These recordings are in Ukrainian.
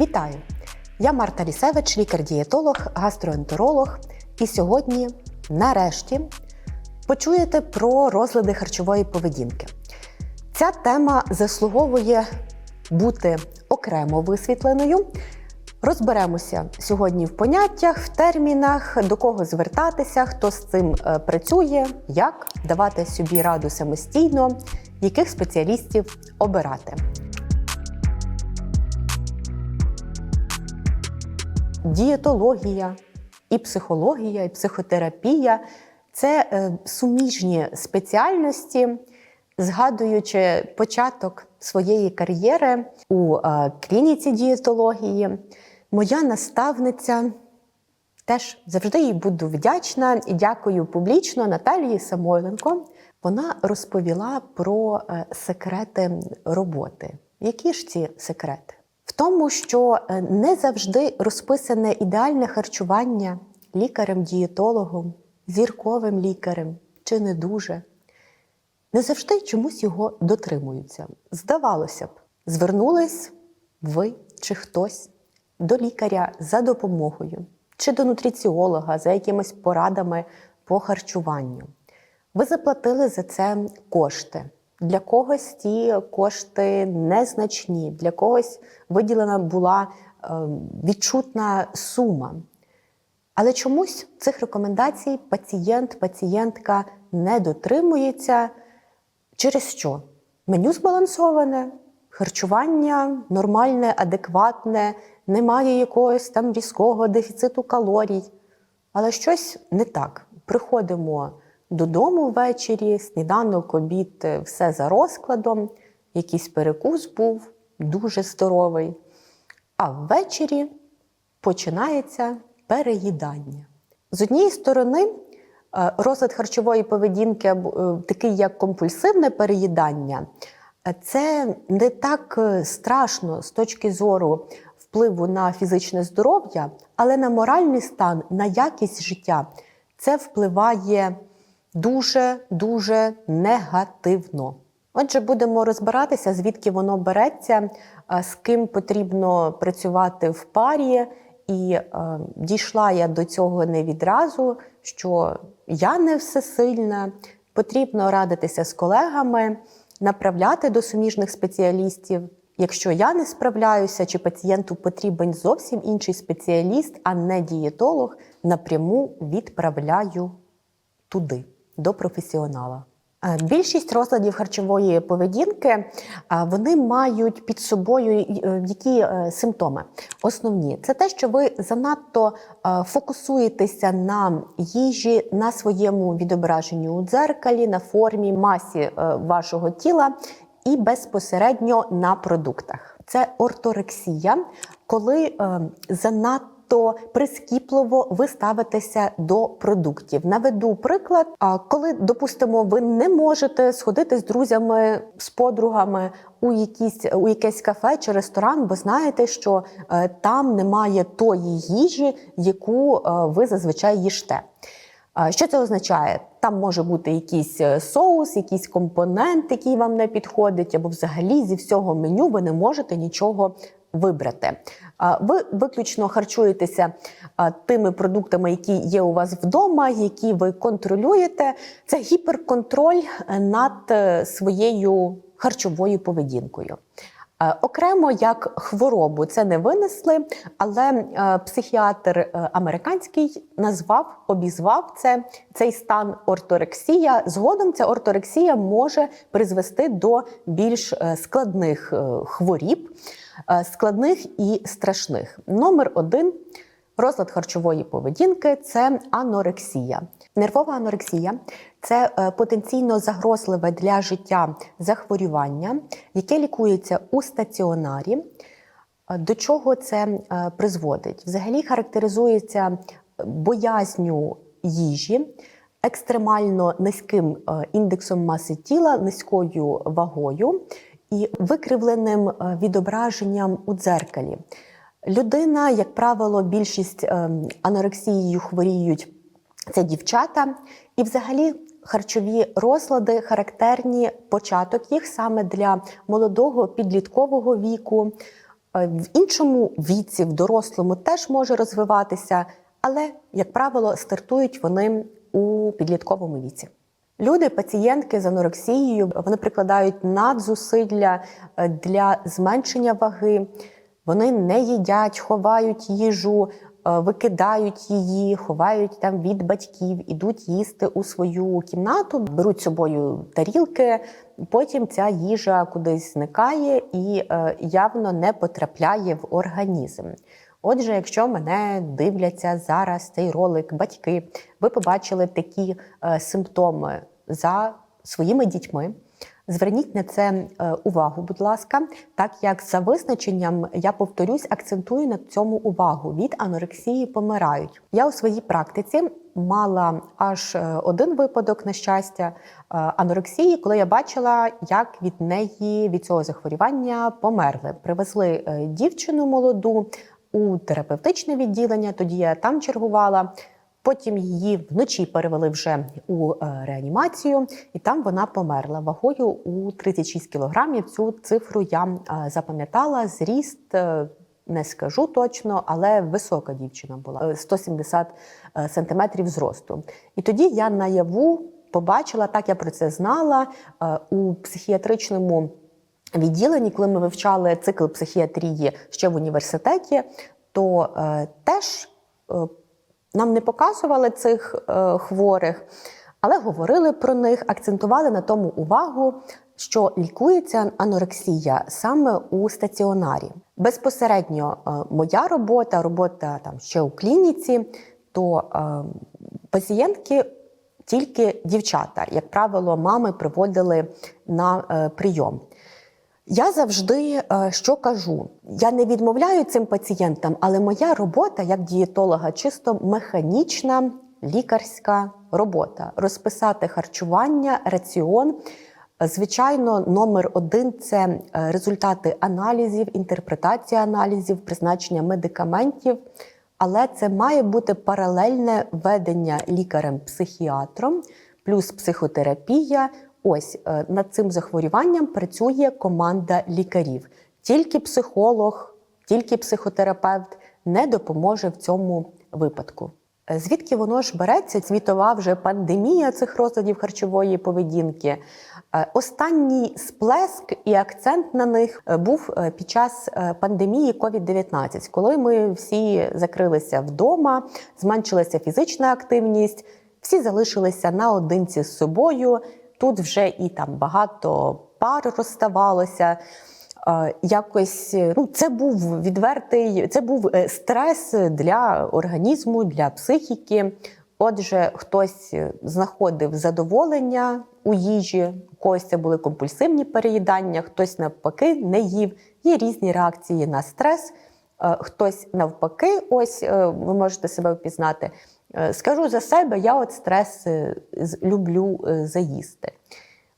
Вітаю! Я Марта Лісевич, лікар-дієтолог, гастроентеролог. І сьогодні, нарешті, почуєте про розлади харчової поведінки. Ця тема заслуговує бути окремо висвітленою. Розберемося сьогодні в поняттях, в термінах, до кого звертатися, хто з цим е, працює, як давати собі раду самостійно, яких спеціалістів обирати. Дієтологія, і психологія, і психотерапія це е, суміжні спеціальності, згадуючи початок своєї кар'єри у е, клініці дієтології, моя наставниця. Теж завжди їй буду вдячна і дякую публічно Наталії Самойленко. Вона розповіла про е, секрети роботи. Які ж ці секрети? Тому, що е, не завжди розписане ідеальне харчування лікарем-дієтологом, зірковим лікарем чи не дуже. Не завжди чомусь його дотримуються. Здавалося б, звернулись ви чи хтось до лікаря за допомогою, чи до нутриціолога за якимись порадами по харчуванню. Ви заплатили за це кошти. Для когось ті кошти незначні, для когось виділена була е, відчутна сума. Але чомусь цих рекомендацій пацієнт, пацієнтка не дотримується. Через що? Меню збалансоване, харчування нормальне, адекватне, немає якогось там різкого дефіциту калорій. Але щось не так. Приходимо додому ввечері, сніданок, обід, все за розкладом, якийсь перекус був дуже здоровий. А ввечері починається переїдання. З однієї сторони, е, розлад харчової поведінки, е, такий як компульсивне переїдання, е, це не так страшно з точки зору впливу на фізичне здоров'я, але на моральний стан, на якість життя це впливає дуже-дуже негативно. Отже, будемо розбиратися, звідки воно береться, з ким потрібно працювати в парі. І е, дійшла я до цього не відразу, що я не всесильна, потрібно радитися з колегами, направляти до суміжних спеціалістів. Якщо я не справляюся, чи пацієнту потрібен зовсім інший спеціаліст, а не дієтолог, напряму відправляю туди, до професіонала. Е, Більшість розладів харчової поведінки е, вони мають під собою е, які симптоми. Основні це те, що ви занадто фокусуєтеся на їжі, на своєму відображенні у дзеркалі, на формі, масі вашого тіла і безпосередньо на продуктах. Це орторексія, коли занадто то прискіпливо ви ставитеся до продуктів. Наведу приклад, коли, допустимо, ви не можете сходити з друзями, з подругами у якісь у якесь кафе чи ресторан, бо знаєте, що е, там немає тої їжі, яку е, ви зазвичай їжте. Що це означає? Там може бути якийсь е, соус, якийсь компонент, який вам не підходить, або взагалі зі всього меню ви не можете нічого вибрати. Ви виключно харчуєтеся тими продуктами, які є у вас вдома, які ви контролюєте. Це гіперконтроль над е, своєю харчовою поведінкою. Окремо як хворобу це не винесли, але е, психіатр е, американський назвав, обізвав це цей стан орторексія. Згодом ця орторексія може призвести до більш складних хворіб. Е, складних і страшних. Номер один розлад харчової поведінки це анорексія. Нервова анорексія це е, потенційно загрозливе для життя захворювання, яке лікується у стаціонарі. Е, до чого це призводить? Взагалі характеризується боязню їжі, екстремально низьким індексом маси тіла, низькою вагою і викривленим е, відображенням у дзеркалі. Людина, як правило, більшість е, анорексією хворіють це дівчата, і взагалі харчові розлади характерні початок їх саме для молодого підліткового віку. Е, В іншому віці, в дорослому, теж може розвиватися, але, як правило, стартують вони у підлітковому віці. Люди, пацієнтки з анорексією, вони прикладають надзусилля е, для зменшення ваги. Вони не їдять, ховають їжу, е, викидають її, ховають там від батьків, ідуть їсти у свою кімнату, беруть з собою тарілки. Потім ця їжа кудись зникає і е, явно не потрапляє в організм. Отже, якщо мене дивляться зараз цей ролик батьки, ви побачили такі е, симптоми за своїми дітьми. Зверніть на це е, увагу, будь ласка, так як за визначенням я повторюсь, акцентую на цьому увагу. Від анорексії помирають. Я у своїй практиці мала аж е, один випадок на щастя е, анорексії, коли я бачила, як від неї від цього захворювання померли. Привезли дівчину молоду у терапевтичне відділення. Тоді я там чергувала. Потім її вночі перевели вже у е, реанімацію, і там вона померла вагою у 36 кілограмів. Цю цифру я е, запам'ятала. Зріст е, не скажу точно, але висока дівчина була е, 170 е, сантиметрів зросту. І тоді я наяву побачила, так я про це знала у психіатричному відділенні, коли ми вивчали цикл психіатрії ще в університеті, то теж нам не показували цих е, хворих, але говорили про них, акцентували на тому увагу, що лікується анорексія саме у стаціонарі. Безпосередньо е, моя робота, робота там ще у клініці, то е, пацієнтки тільки дівчата, як правило, мами приводили на е, прийом. Я завжди е, що кажу: я не відмовляю цим пацієнтам, але моя робота як дієтолога чисто механічна лікарська робота. Розписати харчування, раціон. Звичайно, номер один це е, результати аналізів, інтерпретація аналізів, призначення медикаментів. Але це має бути паралельне ведення лікарем-психіатром, плюс психотерапія. Ось е, над цим захворюванням працює команда лікарів. Тільки психолог, тільки психотерапевт не допоможе в цьому випадку. Е, Звідки воно ж береться? Світова вже пандемія цих розладів харчової поведінки. Е, Останній сплеск і акцент на них був під час пандемії COVID-19, коли ми всі закрилися вдома, зменшилася фізична активність, всі залишилися наодинці з собою. Тут вже і там багато пар розставалося. Е, Якось ну, це був відвертий, це був е, стрес для організму, для психіки. Отже, хтось е, знаходив задоволення у їжі, у когось це були компульсивні переїдання, хтось навпаки не їв. Є різні реакції на стрес. Хтось навпаки, ось ви можете себе впізнати. Е, Скажу за себе, я от стрес люблю е, заїсти.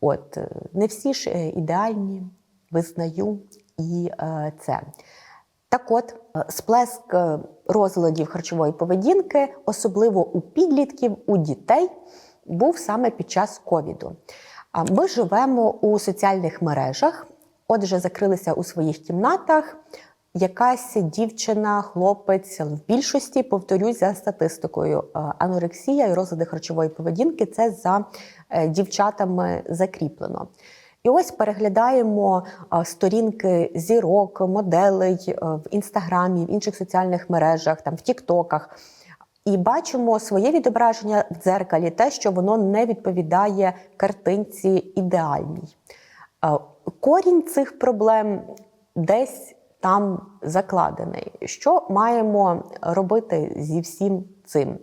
От е, не всі ж ідеальні, визнаю і це. Так от, сплеск розладів харчової поведінки, особливо у підлітків, у дітей, був саме під час ковіду. А ми живемо у соціальних мережах, отже, закрилися у своїх кімнатах. Якась дівчина, хлопець в більшості, повторюсь за статистикою, е, анорексія і розлади харчової поведінки це за е, дівчатами закріплено. І ось переглядаємо е, сторінки зірок, моделей в інстаграмі, в інших соціальних мережах, там в Тіктоках. І бачимо своє відображення в дзеркалі, те, що воно не відповідає картинці ідеальній. Корінь цих проблем десь там закладений. Що маємо робити зі всім цим?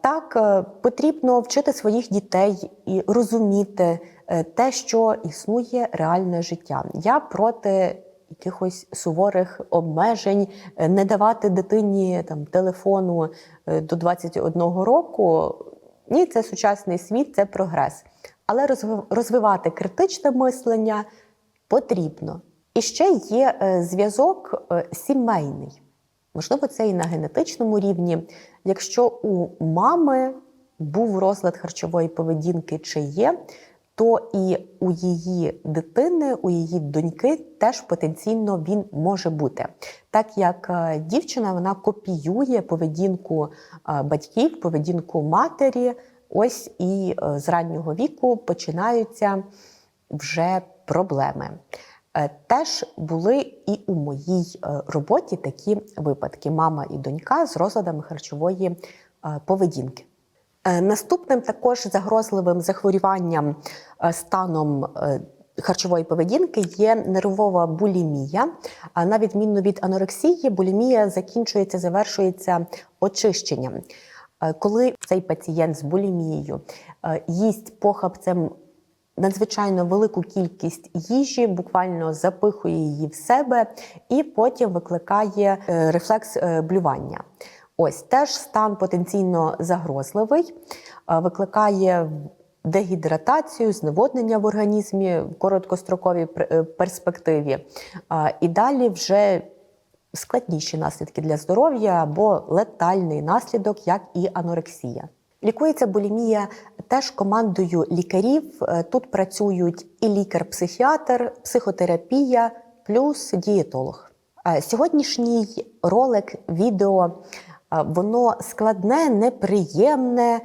Так, е, потрібно вчити своїх дітей і розуміти е, те, що існує реальне життя. Я проти якихось суворих обмежень, е, не давати дитині там телефону до 21 року. Ні, це сучасний світ, це прогрес. Але розвивати критичне мислення потрібно. І ще є е, зв'язок е, сімейний. Можливо, це і на генетичному рівні. Якщо у мами був розлад харчової поведінки чи є, то і у її дитини, у її доньки теж потенційно він може бути. Так як е, дівчина вона копіює поведінку батьків, поведінку матері, ось і з раннього віку починаються вже проблеми. Е, Теж були і у моїй е, роботі такі випадки: мама і донька з розладами харчової е, поведінки. Наступним також загрозливим захворюванням станом харчової поведінки є нервова булімія. А на відміну від анорексії, булімія закінчується, завершується очищенням. Коли цей пацієнт з булімією їсть похабцем надзвичайно велику кількість їжі, буквально запихує її в себе і потім викликає е, рефлекс е, блювання. Ось теж стан потенційно загрозливий, е, викликає дегідратацію, зневоднення в організмі в короткостроковій перспективі. І далі вже складніші наслідки для здоров'я або летальний наслідок, як і анорексія. Лікується булімія теж командою лікарів. Е, Тут працюють і лікар-психіатр, психотерапія, плюс дієтолог. Е, Сьогоднішній ролик, відео, е, воно складне, неприємне,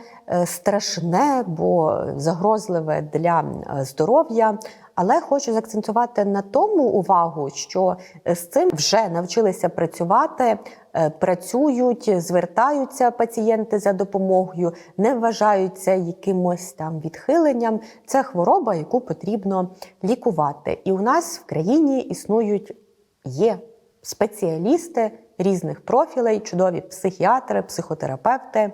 страшне, бо загрозливе для здоров'я. Але хочу заакцентувати на тому увагу, що з цим вже навчилися працювати, працюють, звертаються пацієнти за допомогою, не вважаються якимось там відхиленням. Це хвороба, яку потрібно лікувати. І у нас в країні існують є спеціалісти різних профілей, чудові психіатри, психотерапевти,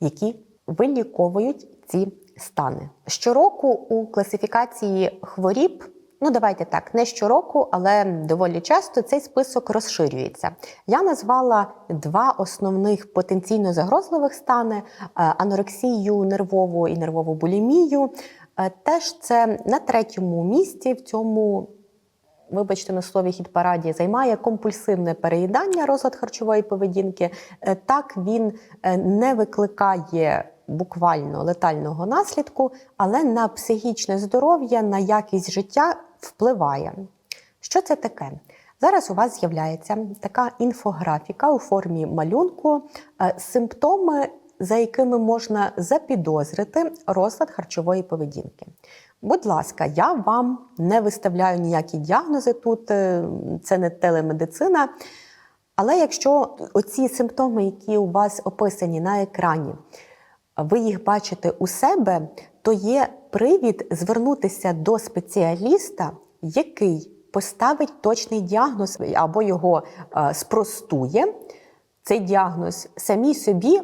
які виліковують ці стани. Щороку у класифікації хворіб. Ну, давайте так, не щороку, але доволі часто цей список розширюється. Я назвала два основних потенційно загрозливих стани: е, анорексію нервову і нервову булімію. Е, Теж це на третьому місці в цьому вибачте на слові хіт-параді, займає компульсивне переїдання, розлад харчової поведінки. Е, Так він не викликає буквально летального наслідку, але на психічне здоров'я, на якість життя впливає. Що це таке? Зараз у вас з'являється така інфографіка у формі малюнку, е, симптоми, за якими можна запідозрити розлад харчової поведінки. Будь ласка, я вам не виставляю ніякі діагнози тут, е, це не телемедицина. Але якщо оці симптоми, які у вас описані на екрані, ви їх бачите у себе, то є привід звернутися до спеціаліста, який поставить точний діагноз або його е, спростує. Цей діагноз самі собі е,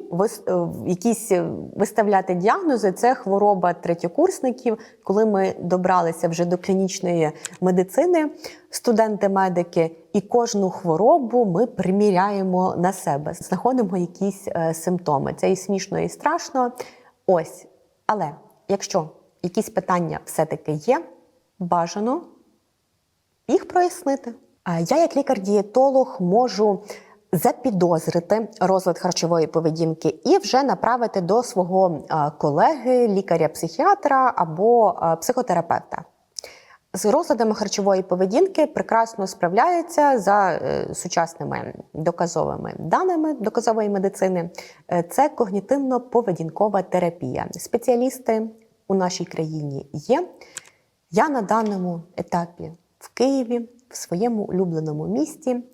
якісь е, виставляти діагнози це хвороба третьокурсників. Коли ми добралися вже до клінічної медицини, студенти-медики, і кожну хворобу ми приміряємо на себе, знаходимо якісь е, симптоми. Це і смішно, і страшно. Ось. Але якщо якісь питання все-таки є, бажано їх прояснити. А Я, як лікар-дієтолог, можу запідозрити розлад харчової поведінки і вже направити до свого колеги, лікаря-психіатра або психотерапевта. З розладами харчової поведінки прекрасно справляються за е, сучасними доказовими даними доказової медицини. Е, Це когнітивно-поведінкова терапія. Спеціалісти у нашій країні є. Я на даному етапі в Києві, в своєму улюбленому місті,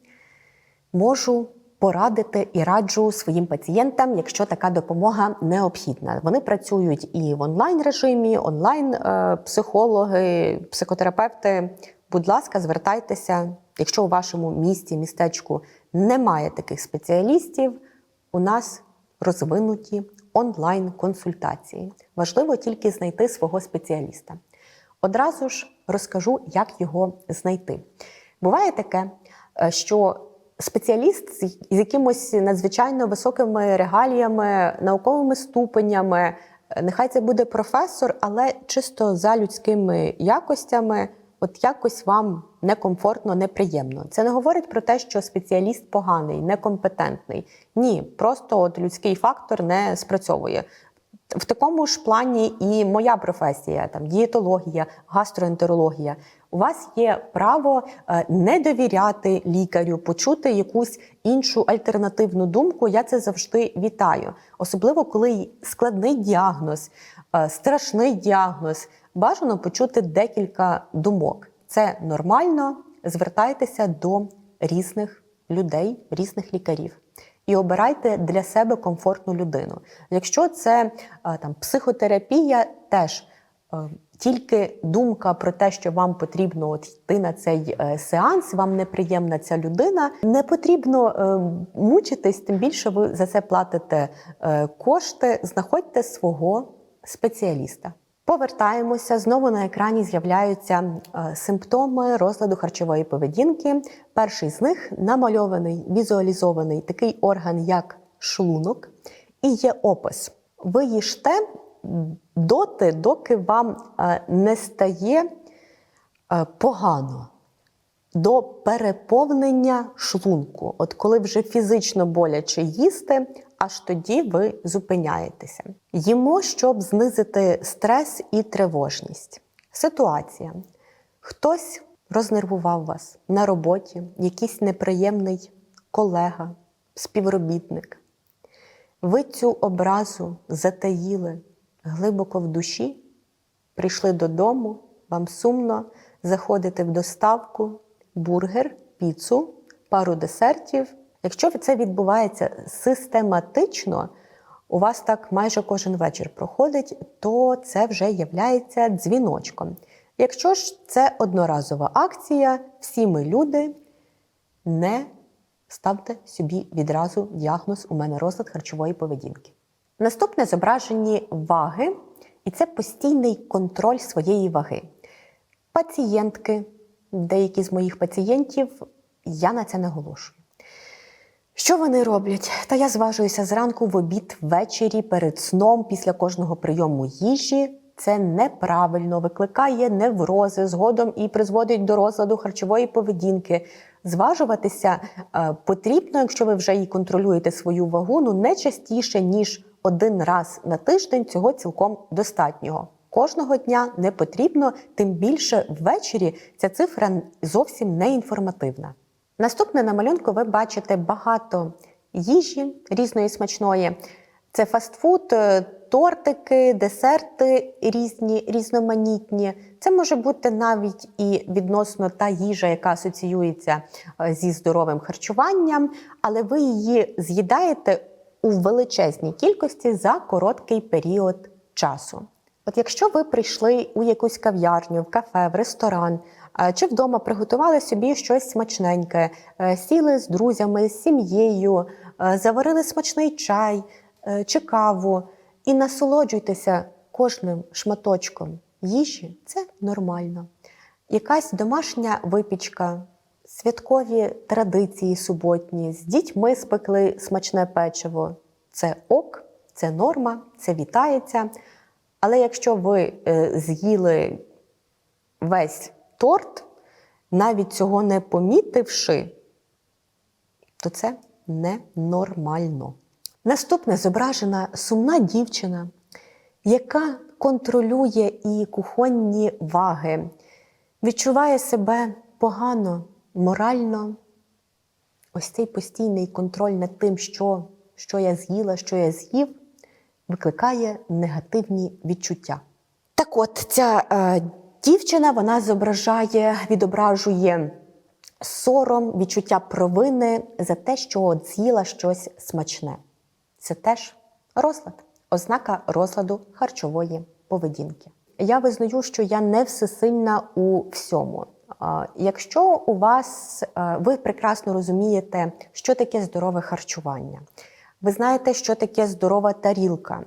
можу порадити і раджу своїм пацієнтам, якщо така допомога необхідна. Вони працюють і в онлайн режимі, онлайн е, психологи, психотерапевти. Будь ласка, звертайтеся. Якщо у вашому місті, містечку немає таких спеціалістів, у нас розвинуті онлайн-консультації. Важливо тільки знайти свого спеціаліста. Одразу ж розкажу, як його знайти. Буває таке, е, що спеціаліст з якимось надзвичайно високими регаліями, науковими ступенями, е, нехай це буде професор, але чисто за людськими якостями, от якось вам некомфортно, неприємно. Це не говорить про те, що спеціаліст поганий, некомпетентний. Ні, просто от людський фактор не спрацьовує. В такому ж плані і моя професія, там дієтологія, гастроентерологія. У вас є право е, не довіряти лікарю, почути якусь іншу альтернативну думку. Я це завжди вітаю. Особливо коли складний діагноз, е, страшний діагноз. Бажано почути декілька думок. Це нормально. Звертайтеся до різних людей, різних лікарів і обирайте для себе комфортну людину. Якщо це е, там психотерапія, теж тільки думка про те, що вам потрібно от йти на цей е, сеанс, вам неприємна ця людина. Не потрібно е, мучитись, тим більше ви за це платите е, кошти. Знаходьте свого спеціаліста. Повертаємося знову на екрані. З'являються е, симптоми розладу харчової поведінки. Перший з них намальований, візуалізований такий орган, як шлунок, і є опис. Ви їжте доти, доки вам е, не стає е, погано. До переповнення шлунку. От коли вже фізично боляче їсти, аж тоді ви зупиняєтеся. Їмо, щоб знизити стрес і тривожність. Ситуація. Хтось рознервував вас на роботі, якийсь неприємний колега, співробітник. Ви цю образу затаїли глибоко в душі, прийшли додому, вам сумно, заходите в доставку, бургер, піцу, пару десертів. Якщо це відбувається систематично, у вас так майже кожен вечір проходить, то це вже є дзвіночком. Якщо ж це одноразова акція, всі ми люди, не ставте собі відразу діагноз у мене розлад харчової поведінки. Наступне зображені ваги, і це постійний контроль своєї ваги. Пацієнтки, деякі з моїх пацієнтів, я на це наголошую. Що вони роблять? Та я зважуюся зранку в обід, ввечері, перед сном, після кожного прийому їжі. Це неправильно, викликає неврози згодом і призводить до розладу харчової поведінки. Зважуватися е, потрібно, якщо ви вже і контролюєте свою вагу, ну не частіше, ніж один раз на тиждень цього цілком достатнього. Кожного дня не потрібно, тим більше ввечері ця цифра зовсім не інформативна. Наступне на малюнку ви бачите багато їжі різної смачної. Це фастфуд, е, тортики, десерти різні, різноманітні. Це може бути навіть і відносно та їжа, яка асоціюється е, зі здоровим харчуванням, але ви її з'їдаєте у величезній кількості за короткий період часу. От якщо ви прийшли у якусь кав'ярню, в кафе, в ресторан е, чи вдома приготували собі щось смачненьке, е, сіли з друзями, з сім'єю, е, заварили смачний чай чи каву і насолоджуйтеся кожним шматочком їжі, це нормально. Якась домашня випічка, святкові традиції суботні, з дітьми спекли смачне печиво. Це ок, це норма, це вітається. Але якщо ви е, з'їли весь торт, навіть цього не помітивши, то це ненормально. Наступне зображена сумна дівчина, яка контролює і кухонні ваги, відчуває себе погано, морально. Ось цей постійний контроль над тим, що, що я з'їла, що я з'їв викликає негативні відчуття. Так от, ця е, дівчина вона зображає, відображує сором, відчуття провини за те, що от з'їла щось смачне. Це теж розлад, ознака розладу харчової поведінки. Я визнаю, що я не всесильна у всьому. Якщо у вас е, ви прекрасно розумієте, що таке здорове харчування, ви знаєте, що таке здорова тарілка,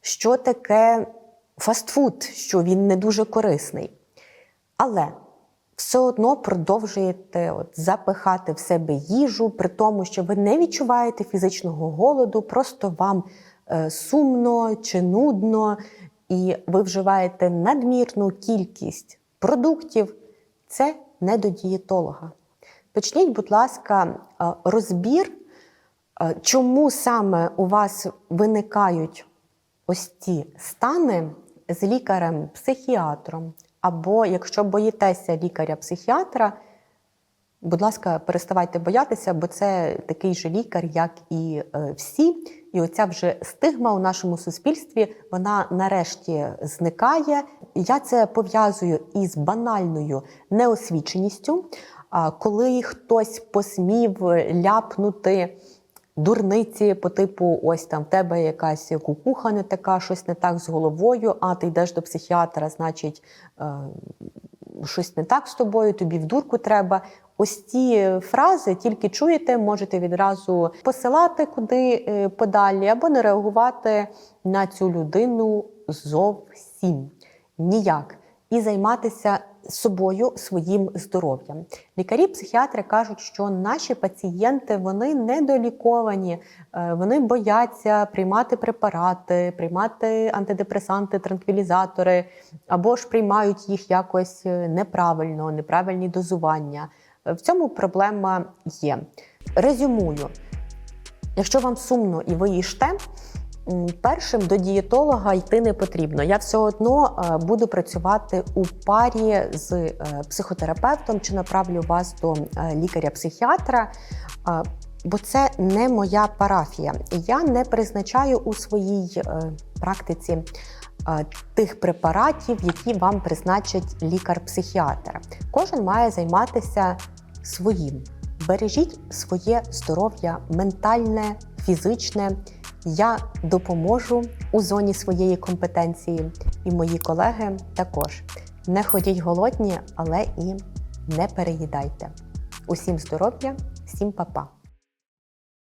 що таке фастфуд, що він не дуже корисний. Але все одно продовжуєте от, запихати в себе їжу, при тому, що ви не відчуваєте фізичного голоду, просто вам е, сумно чи нудно, і ви вживаєте надмірну кількість продуктів, це не до дієтолога. Почніть, будь ласка, е, розбір Чому саме у вас виникають ось ці стани з лікарем-психіатром, або якщо боїтеся лікаря-психіатра, будь ласка, переставайте боятися, бо це такий же лікар, як і е, всі. І оця вже стигма у нашому суспільстві вона нарешті зникає. Я це пов'язую із банальною неосвіченістю. Коли хтось посмів ляпнути дурниці по типу: ось там в тебе якась кукуха не така, щось не так з головою, а ти йдеш до психіатра, значить. е, Щось не так з тобою, тобі в дурку треба. Ось ці фрази тільки чуєте, можете відразу посилати куди е, подалі, або не реагувати на цю людину зовсім ніяк і займатися собою, своїм здоров'ям. Лікарі, психіатри кажуть, що наші пацієнти вони недоліковані, е, вони бояться приймати препарати, приймати антидепресанти, транквілізатори, або ж приймають їх якось е, неправильно, неправильні дозування. В цьому проблема є. Резюмую. Якщо вам сумно і ви їжте, першим до дієтолога йти не потрібно. Я все одно е, буду працювати у парі з е, психотерапевтом чи направлю вас до е, лікаря-психіатра. Бо це не моя парафія. Я не призначаю у своїй практиці тих препаратів, які вам призначить лікар-психіатр. Кожен має займатися своїм. Бережіть своє здоров'я ментальне, фізичне. Я допоможу у зоні своєї компетенції, і мої колеги також. Не ходіть голодні, але і не переїдайте. Усім здоров'я, всім па-па!